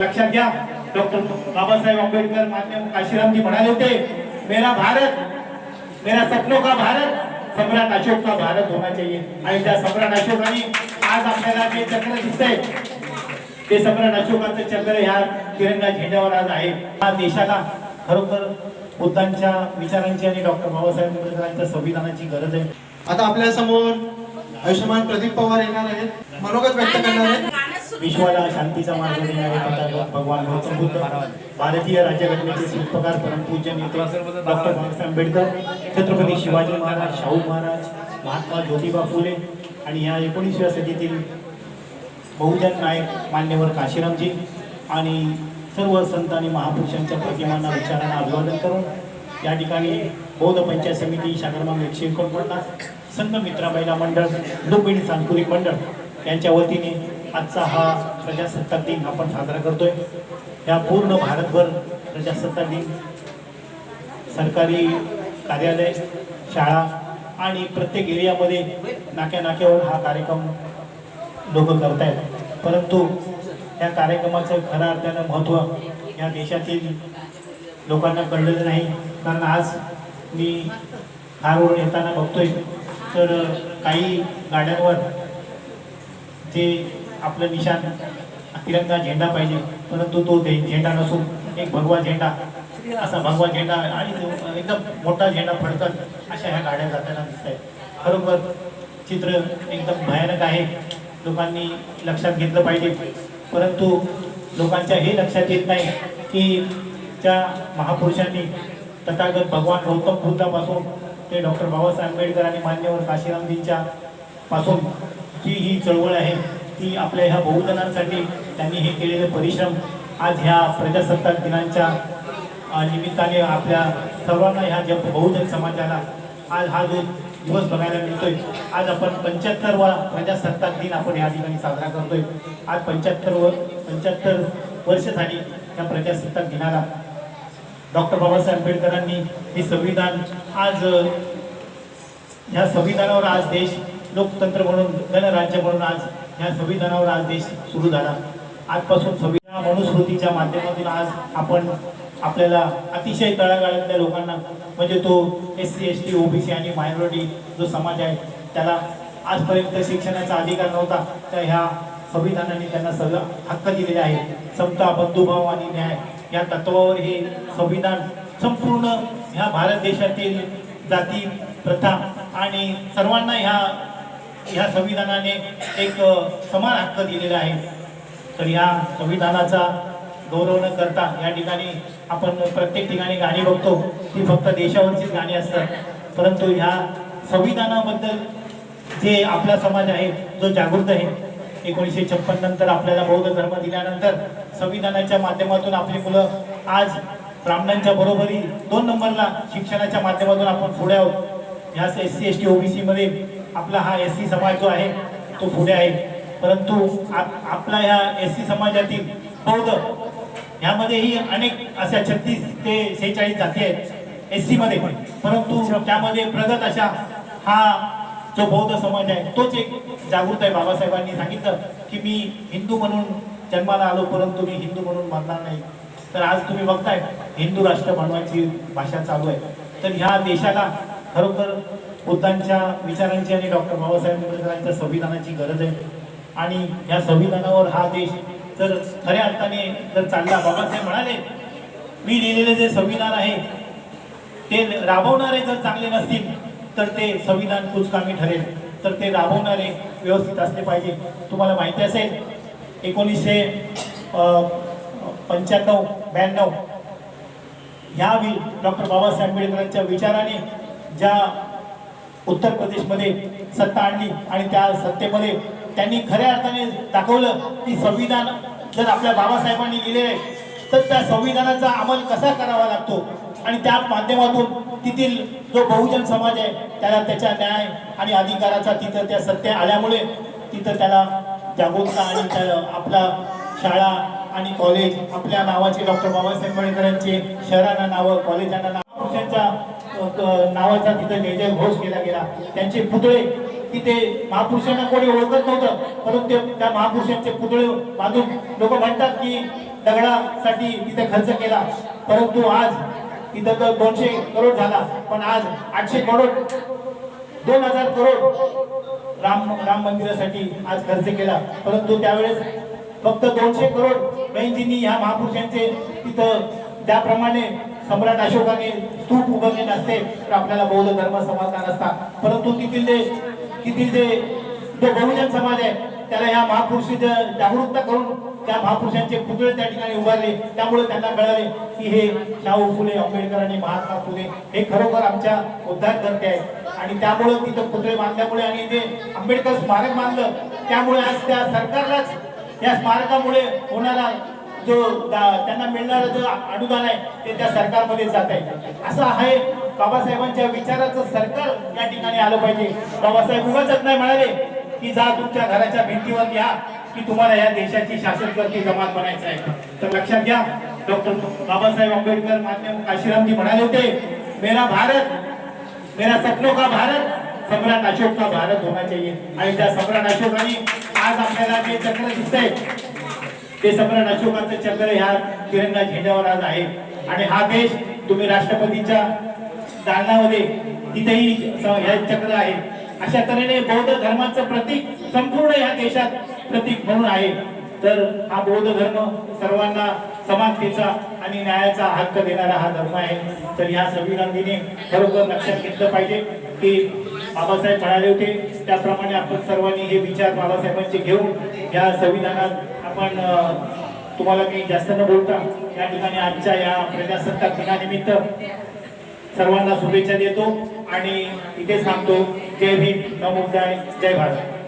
लक्षात घ्या. डॉक्टर बाबासाहेब आंबेडकर मान्य काशीरामजी म्हणाले होते मेरा भारत मेरा सपनों का भारत सम्राट अशोक का भारत होना चाहिए. आणि त्या सम्राट अशोकाने आज आपल्याला जे चक्र दिसतंय ते सम्राट अशोकाचं चक्र ह्या तिरंगा झेंड्यावर आज आहे. हा देशाला खरोखर बुद्धांच्या विचारांची आणि डॉक्टर बाबासाहेब आंबेडकरांच्या संविधानाची गरज आहे. आता आपल्यासमोर आयुष्यमान प्रदीप पवार येणार आहेत. मनोगत व्यक्त करणार आहेत. विश्वाला शांतीचा मार्ग देणारे भगवान गौतम बुद्ध भारतीय राज्यघटनेचे शिल्पकार परमपूज्य नेते डॉक्टर बाबासाहेब आंबेडकर छत्रपती शिवाजी महाराज शाहू महाराज महात्मा ज्योतिबा फुले आणि या एकोणीसव्या सदीतील बहुजन नायक मान्यवर काशीरामजी आणि सर्व संत आणि महापुरुषांच्या प्रतिमांना विचारांना अभिवादन करून या ठिकाणी बौद्ध पंचायत समिती शाखा एकशे एकोणपन्नास संघ मित्राबाईला मंडळ लुंबिणी सांस्कृतिक मंडळ यांच्या वतीने आजचा हा प्रजासत्ताक दिन आपण साजरा करतोय. या पूर्ण भारतभर प्रजासत्ताक दिन सरकारी कार्यालय शाळा आणि प्रत्येक एरियामध्ये नाक्या नाक्यावर हा कार्यक्रम लोक करतायत. परंतु या कार्यक्रमाचं खऱ्या अर्थानं महत्त्व या देशातील लोकांना कळलेलं नाही. कारण आज मी कारवरून येताना बघतोय तर काही गाड्यांवर ते आपलं निशाण तिरंगा झेंडा पाहिजे. परंतु तो झेंडा नसून एक भगवा झेंडा. असा भगवा झेंडा आणि तो एकदम मोठा झेंडा फडकत अशा ह्या गाड्या जाताना दिसत आहेत खरोखर चित्र एकदम भयानक आहे. लोकांनी लक्षात घेतलं पाहिजे. परंतु लोकांच्या हे लक्षात येत नाही की त्या महापुरुषांनी तथागत भगवान गौतम बुद्धापासून ते डॉक्टर बाबासाहेब आंबेडकर आणि मान्यवर काशीरामजींच्या पासून जी ही चळवळ आहे. ती आपल्या ह्या बहुजनांसाठी त्यांनी हे केलेले परिश्रम आज ह्या प्रजासत्ताक दिनांच्या निमित्ताने आपल्या सर्वांना ह्या ज्या बहुजन समाजाला आज हा जो दिवस बघायला मिळतोय आज आपण पंच्याहत्तरवा प्रजासत्ताक दिन आपण या ठिकाणी साजरा करतोय. आज पंच्याहत्तर व पंच्याहत्तर वर्ष झाली त्या प्रजासत्ताक दिनाला. डॉक्टर बाबासाहेब आंबेडकरांनी हे संविधान आज ह्या संविधानावर आज देश लोकतंत्र म्हणून गणराज्य म्हणून आज ह्या संविधानावर आज देश सुरू झाला. आजपासून संविधान मनुस्मृतीच्या माध्यमातून आज आपण आपल्याला अतिशय तळागाळातल्या लोकांना म्हणजे तो S C S T OBC आणि मायनॉरिटी जो समाज आहे त्याला आजपर्यंत शिक्षणाचा अधिकार नव्हता तर ह्या संविधानाने त्यांना सगळं हक्क दिलेले आहे समता बंधुभाव आणि न्याय या तत्वावर हे संविधान संपूर्ण ह्या भारत देशातील जाती प्रथा आणि सर्वांना ह्या ह्या संविधानाने एक समान हक्क दिलेला आहे. तर ह्या संविधानाचा गौरव न करता या ठिकाणी आपण प्रत्येक ठिकाणी गाणी बघतो. ती फक्त देशावरचीच गाणी असतात. परंतु ह्या संविधानाबद्दल जे आपला समाज आहे जो जागृत आहे एकोणीसशे छप्पन नंतर आपल्याला बौद्ध धर्म दिल्यानंतर संविधानाच्या माध्यमातून आपली मुलं आज ब्राह्मणांच्या बरोबरी दोन नंबरला शिक्षणाच्या माध्यमातून आपण पुढे आहोत. ह्या S C S T OBC मध्ये आपला हा एस सी समाज जो आहे तो पुढे आहे. परंतु आप- आपला ह्या एस सी समाजातील बौद्ध ह्यामध्येही अनेक अशा छत्तीस ते सेहेचाळीस जाती आहेत एस सी मध्ये. परंतु त्यामध्ये प्रगत अशा हा जो बौद्ध समाज आहे तोच एक जागृत आहे. बाबासाहेबांनी सांगितलं की मी हिंदू म्हणून जन्माला आलो परंतु मी हिंदू म्हणून मानणार नाही. तर आज तुम्ही बघताय हिंदू राष्ट्र बनवायची भाषा चालू आहे. तर ह्या देशाला खरोखर बुद्धांच्या विचारांची आणि डॉक्टर बाबासाहेब आंबेडकरांच्या संविधानाची गरज आहे. आणि या संविधानावर हा देश जर खऱ्या अर्थाने जर चालला बाबासाहेब म्हणाले मी लिहिलेले जे संविधान आहे ते राबवणारे जर चांगले नसतील तर ते संविधान कुचकामी ठरेल. तर ते राबवणारे व्यवस्थित असले पाहिजे. तुम्हाला माहिती असेल एकोणीसशे पंच्याण्णव ब्याण्णव ह्या डॉक्टर बाबासाहेब आंबेडकरांच्या विचाराने ज्या उत्तर प्रदेशमध्ये सत्ता आणली आणि त्या सत्तेमध्ये त्यांनी खऱ्या अर्थाने दाखवलं की संविधान जर आपल्या बाबासाहेबांनी लिहिले आहे तर त्या संविधानाचा अंमल कसा करावा लागतो? आणि त्या माध्यमातून तेथील जो बहुजन समाज आहे त्याला त्याच्या न्याय आणि अधिकाराचा तिथं त्या सत्य आल्यामुळे तिथं त्याला जागरूकता आणि त्या आपला शाळा आणि कॉलेज आपल्या नावाचे डॉक्टर बाबासाहेब आंबेडकरांचे शहरांना नावं कॉलेजांना नाव पुरुषांच्या नावाचा तिथं जय जय घोष केला गेला. त्यांचे पुतळे तिथे महापुरुषांना कोणी ओळखत नव्हतं परंतु त्या महापुरुषांचे पुतळे बांधून लोक म्हणतात की दगडासाठी तिथे खर्च केला. परंतु आज तिथं तर दोनशे करोड झाला पण आज आठशे करोड दोन हजार करोड राम राम मंदिरासाठी आज खर्च केला. परंतु त्यावेळेस फक्त दोनशे करोड बहिणजींनी ह्या महापुरुषांचे तिथं त्याप्रमाणे सम्राट अशोकाने स्तूप उभारले नसते तर आपल्याला बौद्ध धर्म समजला नसता. परंतु तिथील जे तिथील जे जो बहुजन समाज आहे त्याला ह्या महापुरुषी जागरूकता करून त्या महापुरुषांचे पुतळे त्या ठिकाणी उभारले त्यामुळे त्यांना कळाले की हे शाहू फुले आंबेडकर आणि महात्मा फुले हे खरोखर आमच्या उद्धारकर्ते आहेत. आणि त्यामुळे तिथं पुतळे बांधल्यामुळे आणि ते आंबेडकर स्मारक बांधलं त्यामुळे आज त्या सरकारलाच या स्मारकामुळे होणारा जो त्यांना मिळणारं जो अनुदान आहे ते त्या सरकारमध्ये जात आहे असं आहे बाबासाहेबांच्या विचाराचं सरकार या ठिकाणी आलं पाहिजे. बाबासाहेब उगाच नाही म्हणाले की जा तुमच्या घराच्या भिंतीवर या की तुम्हाला या देशाची शासनकर्ती जमात बनायचं आहे. तर लक्षात घ्या डॉक्टर बाबासाहेब आंबेडकर मान्य काशीरामजी म्हणाले होते मेरा भारत मेरा सपनों का भारत सम्राट अशोक का भारत होना चाहिए. आणि त्या सम्राट अशोकाने आज आपल्याला जे चक्र दिसतंय ते सम्राट अशोकाचं चक्र ह्या तिरंगा झेंड्यावर आज आहे. आणि हा देश तुम्ही राष्ट्रपतीच्या दालनामध्ये तिथेही हे चक्र आहे. अशा तऱ्हेने बौद्ध धर्माचं प्रतीक संपूर्ण ह्या देशात प्रतीक म्हणून आहे. तर हा बौद्ध धर्म सर्वांना समानतेचा आणि न्यायाचा हक्क देणारा हा धर्म आहे. तर या संविधान दिनी खरोखर लक्षात घेतलं पाहिजे की बाबासाहेब म्हणाले होते त्याप्रमाणे आपण सर्वांनी हे विचार बाबासाहेबांचे घेऊन या संविधानात आपण तुम्हाला मी जास्त न बोलता या ठिकाणी आजच्या या प्रजासत्ताक दिनानिमित्त सर्वांना शुभेच्छा देतो आणि इथे सांगतो जय भीम नमो बुद्धाय जय भारत.